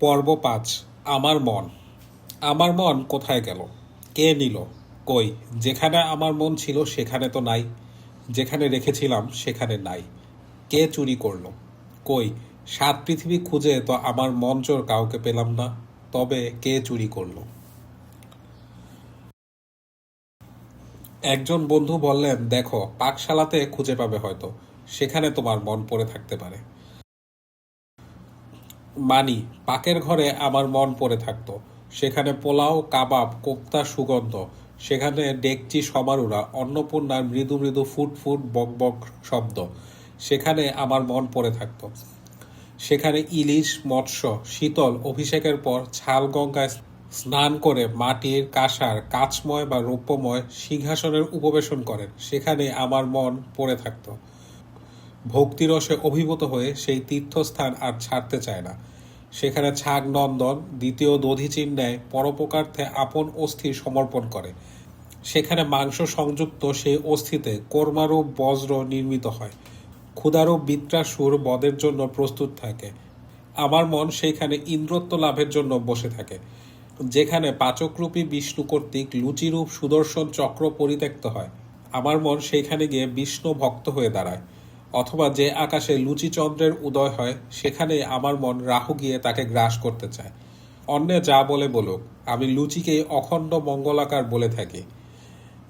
পর্ব পাঁচ, আমার মন। আমার মন কোথায় গেল? কে নিল? কই? যেখানে আমার মন ছিল, সেখানে তো নাই। যেখানে রেখেছিলাম, সেখানে নাই। কে চুরি করল? কই? সাত পৃথিবী খুঁজে তো আমার মঞ্চর কাউকে পেলাম না। তবে কে চুরি করল? একজন বন্ধু বললেন, দেখো, পাকশালাতে খুঁজে পাবে হয়তো। সেখানে তোমার মন পড়ে থাকতে পারে। মানি পাকের ঘরে আমার মন পড়ে থাকতো। সেখানে পোলাও, কাবাব, কোপ্তা সুগন্ধ, সেখানে ডেকচি সমারুরা অন্নপূর্ণার মৃদু মৃদু ফুট ফুট বক বক শব্দ, সেখানে আমার মন পড়ে থাকতো। সেখানে ইলিশ, মৎস্য, শীতল অভিষেকের পর ছাল গঙ্গায় স্নান করে মাটির কাঁসার কাচময় বা রৌপ্যময় সিংহাসনের উপবেশন করেন। সেখানে আমার মন পড়ে থাকতো। ভক্তিরসে অভিভূত হয়ে সেই তীর্থস্থান আর ছাড়তে চায় না। সেখানে ছাগ নন্দন, দ্বিতীয় দধিচির ন্যায় পরোপকার্থে আপন অস্থি সমর্পণ করে। সেখানে মাংস সংযুক্ত সেই অস্থিতে কর্মারূপ বজ্র নির্মিত হয়। ক্ষুধারূপ বিত্রাসুর বদের জন্য প্রস্তুত থাকে। আমার মন সেইখানে ইন্দ্রত্ব লাভের জন্য বসে থাকে। যেখানে পাচকরূপী বিষ্ণু কর্তৃক লুচিরূপ সুদর্শন চক্র পরিত্যক্ত হয়। আমার মন সেইখানে গিয়ে বিষ্ণু ভক্ত হয়ে দাঁড়ায়। অথবা যে আকাশে লুচিচন্দ্রের উদয় হয়, সেখানে আমার মন রাহু গিয়ে তাকে গ্রাস করতে চায়। অন্যে যা বলে বলুক, আমি লুচিকেই অখণ্ড মঙ্গলাকার বলে থাকি।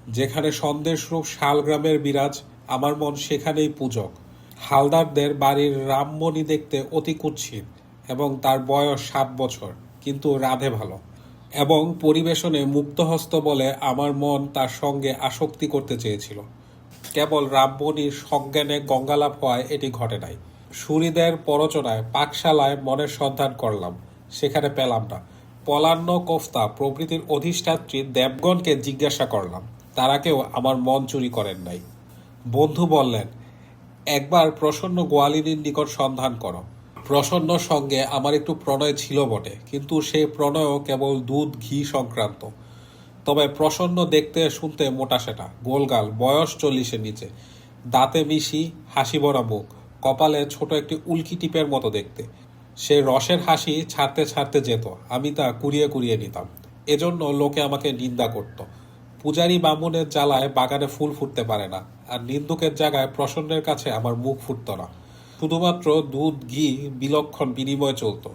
যেখানে সন্দেশরূপ শালগ্রামের বিরাজ, আমার মন সেখানেই পূজক। হালদারদের বাড়ির রামমণি দেখতে অতি কুৎসিত এবং তার বয়স সাত বছর, কিন্তু রাধে ভালো এবং পরিবেশনে মুক্তহস্ত বলে আমার মন তার সঙ্গে আসক্তি করতে চেয়েছিল। কেবল রামমণির সজ্ঞানে গঙ্গালাভ হওয়ায় এটি ঘটে নাই। সুরিদের পরচনায় পাকশালায় মনের সন্ধান করলাম, সেখানে পেলাম না। পলান্ন কোফতা প্রভৃতির অধিষ্ঠাত্রী দেবগণকে জিজ্ঞাসা করলাম, তারা কেউ আমার মন চুরি করেন নাই। বন্ধু বললেন, একবার প্রসন্ন গোয়ালিনীর নিকট সন্ধান করো। প্রসন্ন সঙ্গে আমার একটু প্রণয় ছিল বটে, কিন্তু সেই প্রণয়ও কেবল দুধ, ঘি সংক্রান্ত। তবে প্রসন্ন দেখতে শুনতে মোটা সেটা। গোলগাল, বয়স চল্লিশের নিচে। দাঁতে মিশি, হাসি ভরা মুখ। কপালে ছোট একটি উল্কি টিপের মতো দেখতে। সে রসের হাসি ছাড়তে ছাড়তে যেত। আমি তা কুড়িয়ে কুড়িয়ে নিতাম। এজন্য লোকে আমাকে নিন্দা করত। পূজারী বামুনের জ্বালায় বাগানে ফুল ফুটতে পারে না। আর নিন্দুকের জায়গায় প্রসন্নের কাছে আমার মুখ ফুটত না। শুধুমাত্র দুধ, ঘি, বিলক্ষণ বিনিময় চলতো।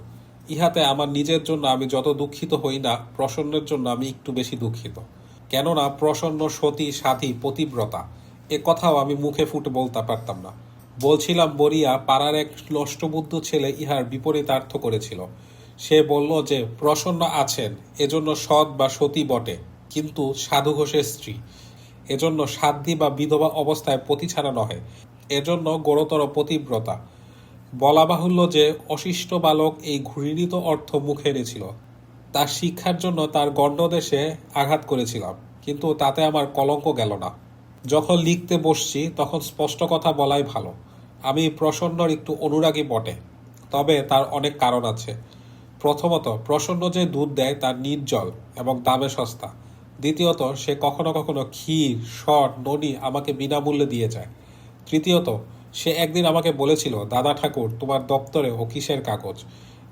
ইহাতে আমার নিজের জন্য আমি যত দুঃখিত হই না, প্রসন্নের জন্য আমি একটু বেশি দুঃখিত। কেননা প্রসন্ন, সতী সাথী পতিব্রতা, এ কথাও আমি মুখে ফুটে বলতে পারতাম না। বলছিলাম বরিয়া পাড়ার এক নষ্টবুদ্ধ ছেলে ইহার বিপরীতার্থ করেছিল। সে বলল যে, প্রসন্ন আছেন, এজন্য সৎ বা সতী বটে, কিন্তু সাধু ঘোষের স্ত্রী। এজন্য সাধ্যী বা বিধবা অবস্থায় পতি ছাড়া নহে। এজন্য গোড়তর পতিব্রতা। বলা বাহুল্য যে অশিষ্ট বালক এই ঘূর্ণিত অর্থ মুখে এনেছিল। তার শিক্ষার জন্য তার গণ্ডদেশে আঘাত করেছিলাম, কিন্তু তাতে আমার কলঙ্ক গেল না। যখন লিখতে বসছি, তখন স্পষ্ট কথা বলাই ভালো। আমি প্রসন্নর একটু অনুরাগী বটে, তবে তার অনেক কারণ আছে। প্রথমত, প্রসন্ন যে দুধ দেয় তার নির্জল এবং দামে সস্তা। দ্বিতীয়ত, সে কখনো কখনো ক্ষীর শট ননি আমাকে বিনামূল্যে দিয়ে যায়। তৃতীয়ত সে একদিন আমাকে বলেছিল, দাদা ঠাকুর, তোমার দপ্তরে ও কিসের কাগজ?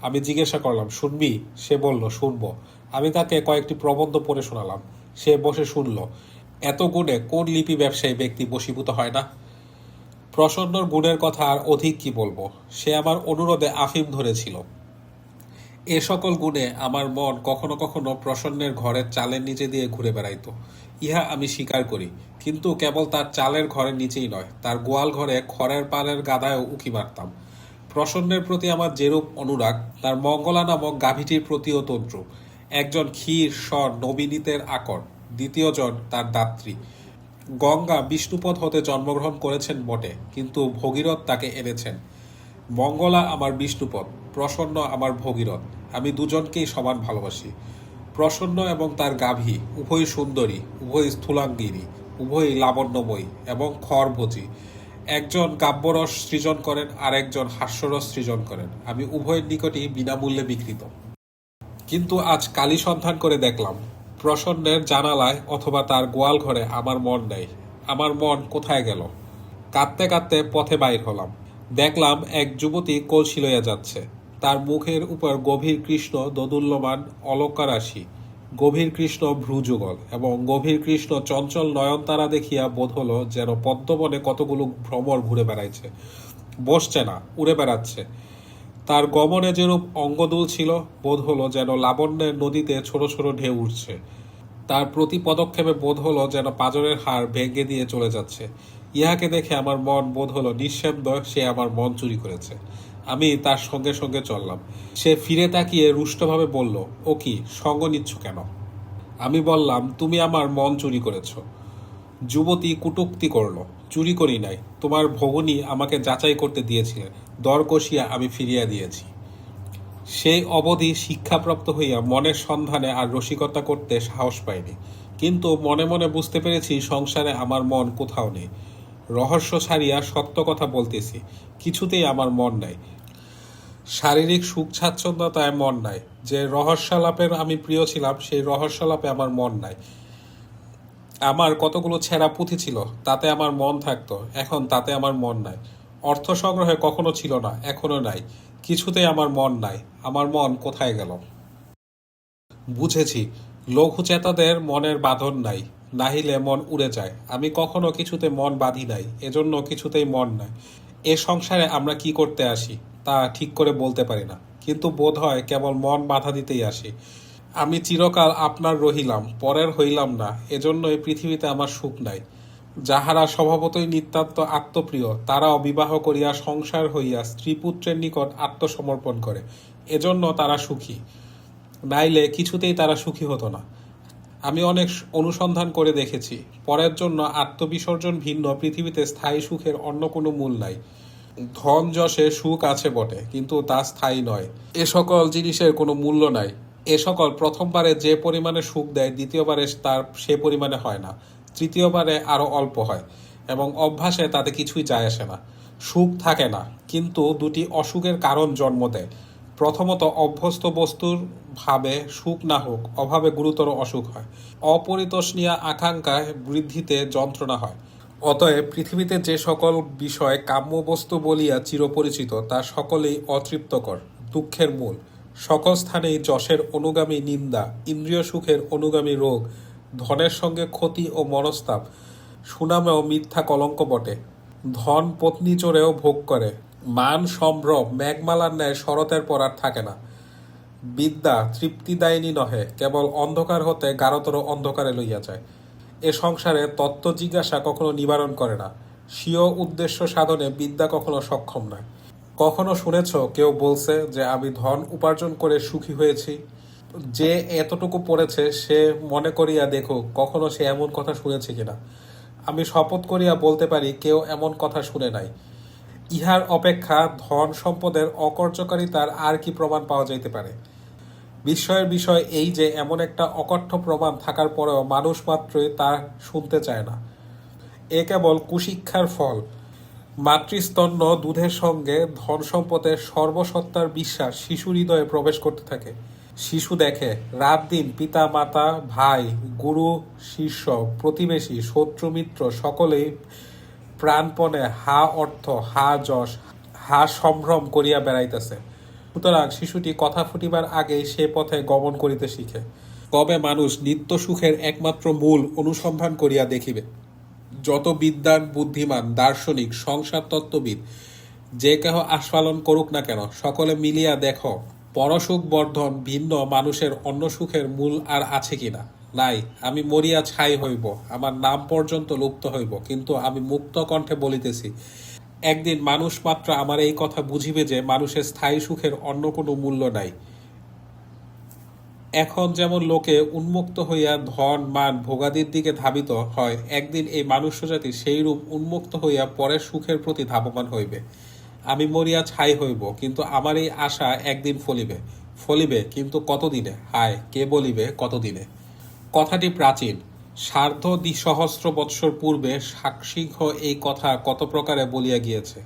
আমি জিজ্ঞাসা করলাম, শুনবি? সে বলল, শুনব। আমি তাকে কয়েকটি প্রবন্ধ পড়ে শোনালাম। সে বসে শুনল, এত গুণে কোন লিপি ব্যবসায়ী ব্যক্তি বশীভূত হয় না? প্রসন্নর গুণের কথা আর অধিক কি বলব? সে আমার অনুরোধে আফিম ধরেছিল। এ সকল গুণে আমার মন কখনো কখনো প্রসন্নের ঘরের চালের নিচে দিয়ে ঘুরে বেড়াইত। ইহা আমি স্বীকার করি, কিন্তু কেবল তার চালের ঘরের নিচেই নয়, তার গোয়াল ঘরে খড়ের পালের গাদায়ও উকি মারতাম। প্রসন্নের প্রতি আমার যেরূপ অনুরাগ, তার মঙ্গলা নামক গাভীটির প্রতিও তন্ত্র। একজন ক্ষীর স্বর নবীনীতের আকর, দ্বিতীয়জন তার দাত্রী। গঙ্গা বিষ্ণুপদ হতে জন্মগ্রহণ করেছেন বটে, কিন্তু ভগীরথ তাকে এনেছেন। মঙ্গলা আমার বিষ্ণুপদ প্রসন্ন আমার ভগীরথ, আমি দুজনকেই সমান ভালোবাসি। প্রসন্ন এবং তার গাভী, উভয় সুন্দরী, উভয় স্থূলাঙ্গিনী, উভয় লাবণ্যময়ী এবং খরভোজী। একজন কাব্যরস সৃজন করেন আর একজন হাস্যরস সৃজন করেন। আমি উভয়ের নিকটই বিনামূল্যে বিকৃত। কিন্তু আজ কালি সন্ধান করে দেখলাম, প্রসন্নের জানালায় অথবা তার গোয়াল ঘরে আমার মন নেই। আমার মন কোথায় গেল? কাঁদতে কাঁদতে পথে বাইর হলাম। দেখলাম এক যুবতী কলসি লইয়া যাচ্ছে। তার মুখের উপর গভীর কৃষ্ণ দোদুল্যমান অলকারাশি গভীর কৃষ্ণ ভ্রুযুগল এবং গভীর কৃষ্ণ চঞ্চল নয়নতারা দেখিয়া বোধ হলো যেন পদ্মবনে কতগুলো ভ্রমর ঘুরে বেড়াইছে। বসছে না, উড়ে বেড়াচ্ছে। তার গমনে যেরূপ অঙ্গদুল ছিল, বোধ হলো যেন লাবণ্যের নদীতে ছোট ছোট ঢেউ উঠছে তার প্রতি পদক্ষেপে বোধ হলো যেন পাজরের হাড় ভেঙে দিয়ে চলে যাচ্ছে। ইহাকে দেখে আমার মন বোধ হলো নিঃশব্দ সে আমার মন চুরি করেছে। আমি তার সঙ্গে সঙ্গে চললাম। সে ফিরে তাকিয়ে রুষ্টভাবে বলল, ও কি, সঙ্গ নিচ্ছ কেন? আমি বললাম, তুমি আমার মন চুরি করেছ। যুবতী কুটুক্তি করল, চুরি করি নাই। তোমার ভগনী আমাকে যাচাই করতে দিয়েছিলেন দর কষিয়া আমি ফিরিয়া দিয়েছি। সেই অবধি শিক্ষাপ্রাপ্ত হইয়া মনের সন্ধানে আর রসিকতা করতে সাহস পাইনি। কিন্তু মনে মনে বুঝতে পেরেছি, সংসারে আমার মন কোথাও নেই। রহস্য ছাড়িয়া সত্য কথা বলতেছি, কিছুতেই আমার মন নাই। শারীরিক সুখ স্বাচ্ছন্দ্যতায় মন নাই। যে রহস্যালাপের আমি প্রিয় ছিলাম, সেই রহস্যালাপে আমার মন নাই। আমার কতগুলো ছেঁড়া পুঁথি ছিল, তাতে আমার মন থাকতো। এখন তাতে আমার মন নাই। অর্থ সংগ্রহে কখনো ছিল না, এখনও নাই। কিছুতেই আমার মন নাই। আমার মন কোথায় গেল? বুঝেছি, লঘুচেতাদের মনের বাঁধন নাই, নাহিলে মন উড়ে যায়। আমি কখনো কিছুতে মন বাঁধি নাই, এজন্য কিছুতেই মন নাই। এ সংসারে আমরা কি করতে আসি? তা ঠিক করে বলতে পারি না। কিন্তু বোধ হয় কেবল মন বাধা দিতেই আসি। আমি চিরকাল আপনার রহিলাম, পরের হইলাম না এজন্যই পৃথিবীতে আমার সুখ নাই। যাহারা স্বভাবতই নিতান্ত আত্মপ্রিয় তারাও বিবাহ করিয়া সংসার হইয়া স্ত্রী পুত্রের নিকট আত্মসমর্পণ করে, এজন্য তারা সুখী। নাইলে কিছুতেই তারা সুখী হতো না। আমি অনেক অনুসন্ধান করে দেখেছি, পরের জন্য আত্মবিসর্জন ভিন্ন পৃথিবীতে স্থায়ী সুখের অন্য কোনো মূল নাই। ধন যশে সুখ আছে বটে, কিন্তু তা স্থায়ী নয়। এ সকল জিনিসের কোনো মূল্য নাই। এ সকল প্রথমবারে যে পরিমাণে সুখ দেয়, দ্বিতীয়বারে তার সে পরিমাণে হয় না। তৃতীয়বারে আরও অল্প হয় এবং অভ্যাসে তাতে কিছুই যায় আসে না। সুখ থাকে না, কিন্তু দুটি অসুখের কারণ জন্ম দেয়। প্রথমত, অভ্যস্ত বস্তুর ভাবে সুখ না হোক, অভাবে গুরুতর অসুখ হয়। অপরিতোষণীয় আকাঙ্ক্ষায় বৃদ্ধিতে যন্ত্রণা হয়। অতএব পৃথিবীতে যে সকল বিষয় কাম্য বস্তু বলিয়া চিরপরিচিত, তা সকলেই অতৃপ্তকর, দুঃখের মূল। সকল স্থানেই যশের অনুগামী নিন্দা, ইন্দ্রিয় সুখের অনুগামী রোগ, ধনের সঙ্গে ক্ষতি ও মনস্তাপ, সুনামেও মিথ্যা কলঙ্ক বটে। ধন পত্নী চোরেও ভোগ করে। মান সম্ভ্রম মেঘমালার ন্যায় শরতের পর আর থাকে না। বিদ্যা তৃপ্তিদায়িনী নহে, কেবল অন্ধকার হতে গাঢ়তর অন্ধকারে লইয়া যায়। এ সংসারে তত্ত্ব জিজ্ঞাসা কখনো নিবারণ করে না। স্বীয় উদ্দেশ্য সাধনে বিদ্যা কখনো সক্ষম নয়। কখনো শুনেছ, কেউ বলছে যে আমি ধন উপার্জন করে সুখী হয়েছি। যে এতটুকু পড়েছে, সে মনে করিয়া দেখো, কখনো সে এমন কথা শুনেছে কিনা। আমি শপথ করিয়া বলতে পারি, কেউ এমন কথা শুনে নাই। ইহার অপেক্ষা ধন সম্পদের অকর্যকারিতার আর কি প্রমাণ পাওয়া যাইতে পারে? বিস্ময়ের বিষয় এই যে এমন একটা অকঠ্য প্রমাণ থাকার পরেও মানুষ মাত্রই তা শুনতে চায় না। এ কেবল কুশিক্ষার ফল। মাতৃস্তন্য দুধের সঙ্গে ধন সম্পদের সর্বসত্তার বিশ্বাস শিশু হৃদয়ে প্রবেশ করতে থাকে। শিশু দেখে, রাত দিন পিতা মাতা ভাই, গুরু, শিষ্য, প্রতিবেশী, শত্রু, মিত্র সকলেই প্রাণপণে হা অর্থ, হা যশ, হা সম্ভ্রম করিয়া বেড়াইতেছে। সুতরাং শিশুটি কথা ফুটিবার আগে সে পথে গমন করিতে শিখে। কবে মানুষ নিত্য সুখের একমাত্র মূল অনুসন্ধান করিয়া দেখিবে। যত বিদ্যান, বুদ্ধিমান, দার্শনিক সংসার তত্ত্ববিদ যে কেহ আস্ফালন করুক না কেন, সকলে মিলিয়া দেখো পরসুখ বর্ধন ভিন্ন মানুষের অন্য সুখের মূল আর আছে কিনা। নাই, আমি মরিয়া ছাই হইব, আমার নাম পর্যন্ত লুপ্ত হইব, কিন্তু আমি মুক্ত কণ্ঠে বলিতেছি একদিন মানুষ মাত্র আমার এই কথা বুঝিবে যে মানুষের স্থায়ী সুখের অন্য কোনো মূল্য নাই। এখন যেমন লোকে উন্মুক্ত হইয়া ধন, মান, ভোগাদির দিকে ধাবিত হয়, একদিন এই মানুষ্য জাতি সেই রূপ উন্মুক্ত হইয়া পরের সুখের প্রতি ধাবমান হইবে। আমি মরিয়া ছাই হইব, কিন্তু আমার এই আশা একদিন ফলিবে। ফলিবে, কিন্তু কতদিনে? হায়, কে বলিবে কতদিনে? কথাটি প্রাচীন। সার্ধ দ্বিসহস্র বৎসর পূর্বে সাক্ষিংহ এই কথা কত প্রকারে বলিয়া গিয়েছে?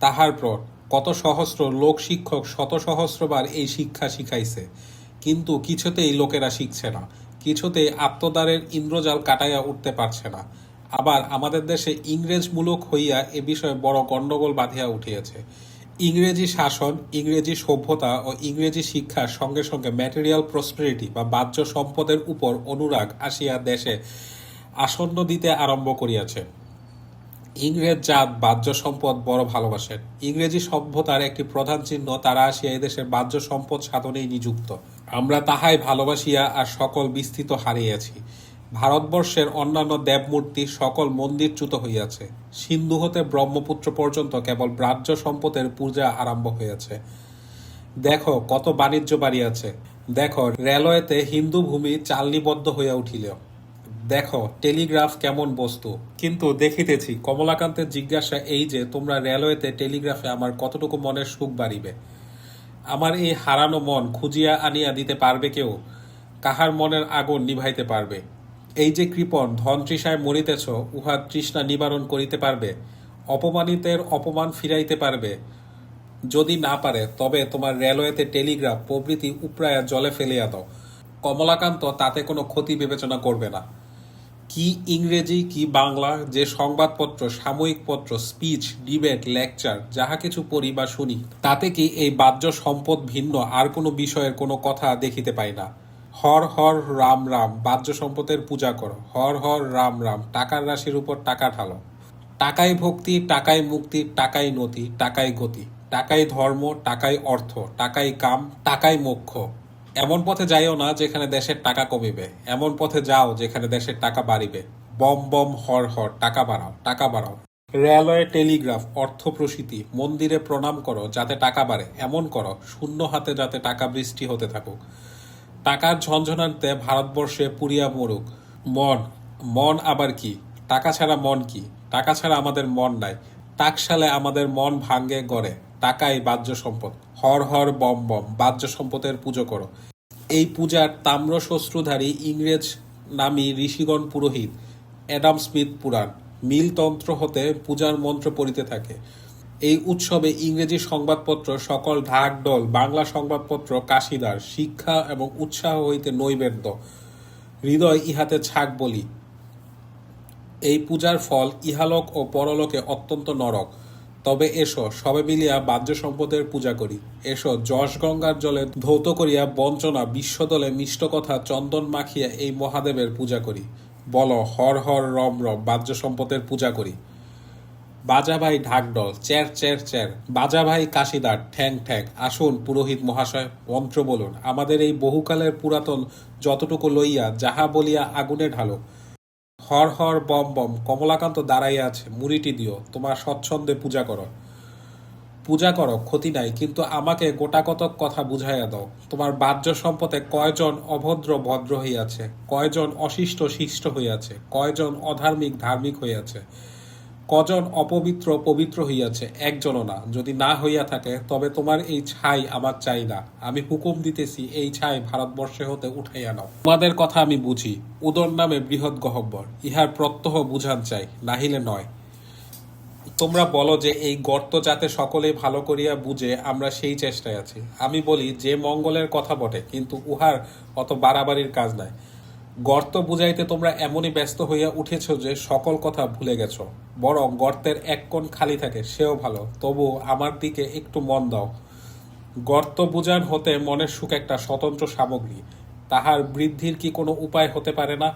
তাহার পর কত সহস্র লোক শিক্ষক শত সহস্রবার এই শিক্ষা শিখাইছে। কিন্তু কিছুতেই লোকেরা শিখছে না, কিছুতেই আত্মদারের ইন্দ্রজাল কাটাইয়া উঠতে পারছে না। আবার আমাদের দেশে ইংরেজমূলক হইয়া এ বিষয়ে বড় গণ্ডগোল বাঁধিয়া উঠিয়াছে। ইংরেজি শাসন, ইংরেজি সভ্যতা ও ইংরেজি শিক্ষার সঙ্গে সঙ্গে ম্যাটেরিয়াল প্রসপেরিটি বা বাহ্য সম্পদের উপর অনুরাগ আসিয়া দেশে আসন্ন দিতে আরম্ভ করিয়াছে। ইংরেজ জাত বাহ্য সম্পদ বড় ভালোবাসেন। ইংরেজি সভ্যতার একটি প্রধান চিহ্ন তারা আসিয়া এদেশের বাহ্য সম্পদ সাধনেই নিযুক্ত। আমরা তাহাই ভালোবাসিয়া আর সকল বিস্তৃত হারিয়েছি। ভারতবর্ষের অন্যান্য দেবমূর্তি সকল মন্দিরচ্যুত হইয়াছে। সিন্ধু হতে ব্রহ্মপুত্র পর্যন্ত কেবল ব্রাহ্য সম্পদের পূজা আরম্ভ হইয়াছে। দেখো, কত বাণিজ্য বাড়িয়াছে। দেখো, রেলওয়েতে হিন্দু ভূমি চালনিবদ্ধ হইয়া উঠিল। দেখো, টেলিগ্রাফ কেমন বস্তু। কিন্তু দেখিতেছি, কমলাকান্তের জিজ্ঞাসা এই যে, তোমরা রেলওয়েতে টেলিগ্রাফে আমার কতটুকু মনের সুখ বাড়িবে? আমার এই হারানো মন খুঁজিয়া আনিয়া দিতে পারবে কেউ? কাহার মনের আগুন নিভাইতে পারবে? এই যে কৃপণ, ধন তৃষায় মরিতেছ উহার তৃষ্ণা নিবারণ করিতে পারবে, অপমানিতের অপমান ফিরাইতে পারবে। যদি না পারে, তবে তোমার রেলওয়েতে টেলিগ্রাফ, প্রভৃতি উপরায়া জলে ফেলিয়া দাও। কমলাকান্ত তাতে কোনো ক্ষতি বিবেচনা করবে না। কি ইংরেজি, কি বাংলা, যে সংবাদপত্র, সাময়িক পত্র, স্পিচ, ডিবেট, লেকচার, যাহা কিছু পড়ি বা শুনি, তাতে কি এই বাহ্য সম্পদ ভিন্ন, আর কোনো বিষয়ের কোনো কথা দেখিতে পাই না। হর হর রাম রাম, বাহ্য সম্পদের পূজা করো। হর হর রাম রাম, টাকার রাশির উপর টাকা ঢালো। টাকাই ভক্তি, টাকাই মুক্তি, টাকাই নতি, টাকাই গতি। টাকাই ধর্ম, টাকাই অর্থ, টাকাই কাম, টাকাই মোক্ষ। এমন পথে যাইও না যেখানে দেশের টাকা কমিবে। এমন পথে যাও যেখানে দেশের টাকা বাড়িবে। বম বম, হর হর, টাকা বাড়াও টাকা বাড়াও। রেলওয়ে টেলিগ্রাফ, অর্থ প্রসিতি, মন্দিরে প্রণাম করো যাতে টাকা বাড়ে, এমন করো, শূন্য হাতে যাতে টাকা বৃষ্টি হতে থাকুক। টাকার ঝঞ্ঝনাতে ভারতবর্ষে পুরিয়া মরুক। মন মন আবার কি? টাকা ছাড়া মন কি? টাকা ছাড়া আমাদের মন নাই। টাকশালে আমাদের মন ভাঙ্গে গড়ে। টাকাই বাহ্য সম্পদ। হর হর বম বম, বাহ্য সম্পদের পুজো করো। এই পূজার তাম্র শ্বশ্রুধারী ইংরেজ নামী ঋষিগণ পুরোহিত। অ্যাডাম স্মিথ পুরাণ। মিলতন্ত্র হতে পূজার মন্ত্র পড়িতে থাকে। এই উৎসবে ইংরেজি সংবাদপত্র সকল ঢাক ডল বাংলা সংবাদপত্র, কাশিদার, শিক্ষা এবং উৎসাহ হইতে নৈবেদ্য। হৃদয় ইহাতে ছাক বলি। এই পূজার ফল ইহালোক ও পরলোকে অত্যন্ত নরক। তবে এসো, সবে মিলিয়া বাহ্য সম্পদের পূজা করি। এসো, যশ গঙ্গার জলে ধৌত করিয়া বঞ্চনা বিশ্বদলে মিষ্ট কথা চন্দন মাখিয়া এই মহাদেবের পূজা করি। বলো, হর হর রম রম বাহ্য সম্পদের পূজা করি। বাজা ভাই ঢাকডল চের চের চের বাজা ভাই কাশিদার, ঠ্যাং ঠ্যাং। আসুন, পুরোহিত মহাশয়, মন্ত্র বলুন। আমাদের এই বহুকালের পুরাতন যতটুকু লইয়া, যাহা বলিয়া আগুনে ঢালো, হর হর, বম বম, কমলাকান্ত দাঁড়াইয়া আছে, মুড়িটি দিও, তোমার স্বচ্ছন্দে পূজা করো। পূজা করো, ক্ষতি নাই, কিন্তু আমাকে গোটাকতক কথা বুঝাইয়া দাও। তোমার বাহ্য সম্পদে কয়জন অভদ্র ভদ্র হইয়াছে, কয়জন অশিষ্ট শিষ্ট হইয়াছে, কয়জন অধার্মিক ধার্মিক হইয়াছে। কজন অপবিত্র পবিত্র হইয়াছে একজনও না। যদি না হইয়া থাকে, তবে তোমার এই ছাই আমার চাই না। আমি হুকুম দিতেছি, এই ছাই ভারতবর্ষে হতে উঠাইয়া নাও। তোমাদের কথা আমি বুঝি, উদর নামে বৃহৎ গহব্বর। ইহার প্রত্যহ বুঝান চাই, নাহিলে নয়। তোমরা বলো যে, এই গর্ত যাতে সকলেই ভালো করিয়া বুঝে, আমরা সেই চেষ্টায় আছি। আমি বলি, যে মঙ্গলের কথা বটে, কিন্তু উহার অত বাড়াবাড়ির কাজ নাই। গর্ত বুঝাইতে তোমরা এমনই ব্যস্ত হইয়া উঠেছ যে সকল কথা ভুলে গেছ। বরং গর্তের এক কোণ খালি থাকে, সেও ভালো। তবু আমার দিকে একটু মন দাও। গর্ত বুঝান হতে মনের সুখ একটা স্বতন্ত্র সামগ্রী। তাহার বৃদ্ধির কি কোনো উপায় হতে পারে না?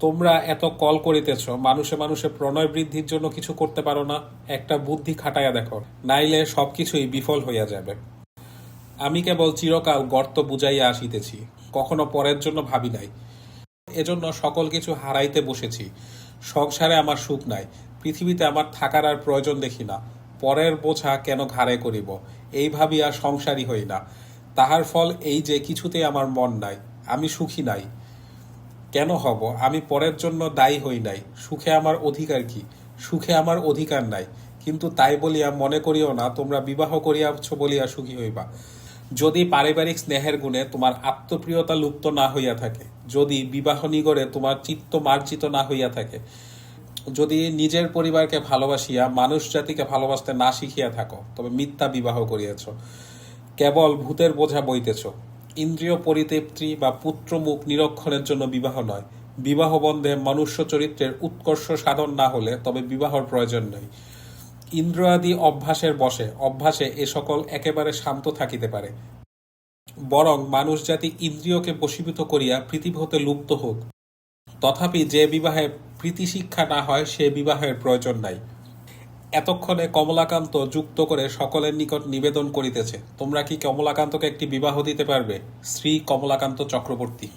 তোমরা এত কল করিতেছ, মানুষে মানুষে প্রণয় বৃদ্ধির জন্য কিছু করতে পারো না। একটা বুদ্ধি খাটাইয়া দেখো, নাইলে সবকিছুই বিফল হইয়া যাবে। আমি কেবল চিরকাল গর্ত বুঝাইয়া আসিতেছি। কখনো পরের জন্য ভাবি নাই। এজন্য সকল কিছু হারাইতে বসেছি। সংসারে আমার সুখ নাই, পৃথিবীতে আমার থাকার আর প্রয়োজন দেখি না। পরের বোঝা কেন ঘাড়ে করিব? এই ভাবিয়া সংসারী হই না। তাহার ফল এই যে কিছুতে আমার মন নাই, আমি সুখী নাই। কেন হব? আমি পরের জন্য দায়ী হই নাই। সুখে আমার অধিকার কি? সুখে আমার অধিকার নাই। কিন্তু তাই বলিয়া মনে করিও না, তোমরা বিবাহ করিয়াছ বলিয়া সুখী হইবা। যদি পারিবারিক স্নেহের গুণে তোমার আত্মপ্রিয়তা লুপ্ত না হইয়া থাকে, যদি বিবাহ নিগড়ে তোমার চিত্ত মার্জিত না হইয়া থাকে, যদি নিজের পরিবারকে ভালোবাসিয়া মানুষ জাতিকে ভালোবাসতে না শিখিয়া থাকো, তবে মিথ্যা বিবাহ করিয়াছ। কেবল ভূতের বোঝা বইতেছ। ইন্দ্রিয় পরিতৃপ্তি বা পুত্রমুখ নিরক্ষণের জন্য বিবাহ নয়। বিবাহ বন্ধে মনুষ্য চরিত্রের উৎকর্ষ সাধন না হলে তবে বিবাহর প্রয়োজন নেই। ইন্দ্রিয়াদি অভ্যাসের বশে অভ্যাসে এ সকল একেবারে শান্ত থাকিতে পারে। বরং মানুষ জাতি ইন্দ্রিয়কে বশীভূত করিয়া পৃথিবী হতে লুপ্ত হোক। তথাপি যে বিবাহে প্রীতি শিক্ষা না হয়, সে বিবাহের প্রয়োজন নাই। এতক্ষণে কমলাকান্ত যুক্ত করে সকলের নিকট নিবেদন করিতেছে, তোমরা কি কমলাকান্তকে একটি বিবাহ দিতে পারবে? শ্রী কমলাকান্ত চক্রবর্তী।